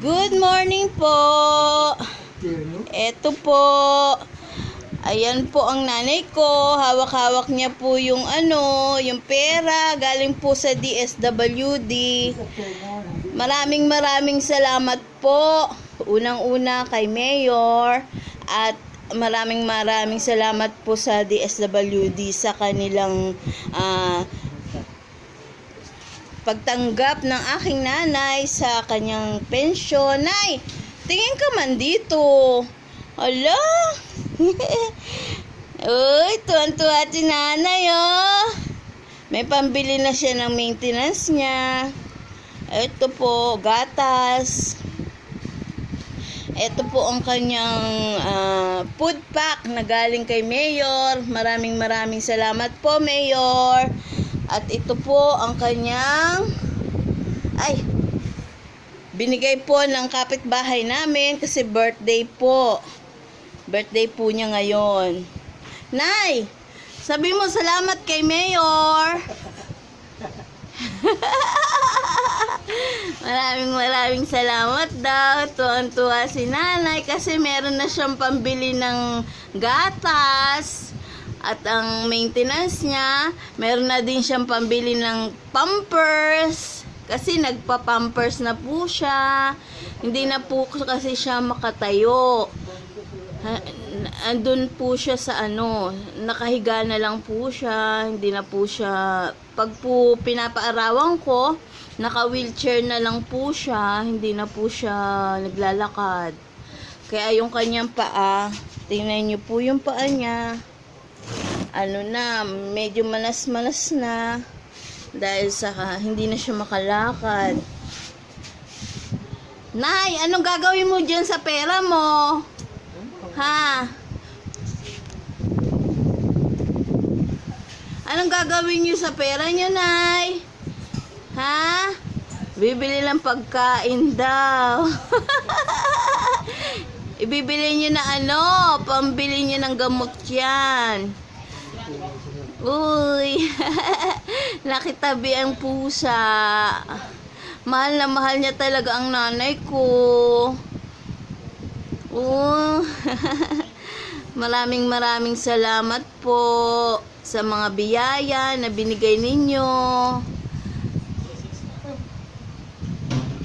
Good morning po. Eto po. Ayan po ang nanay ko. Hawak-hawak niya po yung ano, yung pera. Galing po sa DSWD. Maraming maraming salamat po. Unang-una kay Mayor. At maraming maraming salamat po sa DSWD sa kanilang ah, pagtanggap ng aking nanay sa kanyang pensyon. Nay, tingin ka man dito. Hala. Uy, tuwan-tuwa si nanay, oh. May pambili na siya ng maintenance niya. Ito po, gatas. Ito po ang kanyang ah, food pack na galing kay Mayor. Maraming maraming salamat po, Mayor. At ito po ang kanyang ay binigay po ng kapitbahay namin kasi birthday po. Birthday po niya ngayon. Nay, sabi mo salamat kay Mayor. maraming maraming salamat daw. Tuwan-tuwa si nanay kasi meron na siyang pambili ng gatas. At ang maintenance niya, meron na din siyang pambili ng pampers. Kasi nagpa-pampers na po siya. Hindi na po kasi siya makatayo. Andun po siya sa ano, nakahiga na lang po siya, hindi na po siya, pag po pinapaarawan ko, naka-wheelchair na lang po siya, hindi na po siya naglalakad. Kaya yung kanyang paa, tingnan niyo po yung paa niya, ano na, medyo manas-manas na, dahil sa hindi na siya makalakad. Nay, anong gagawin mo dyan sa pera mo? Ha? Anong gagawin niyo sa pera niyo, Nay? Ha? Bibili lang pagkain daw. Ibibili niyo na ano, pambili niyo ng gamot yan. Uy, nakitabi ang pusa. Mahal na mahal niya talaga ang nanay ko. Oh, maraming maraming salamat po sa mga biyaya na binigay ninyo.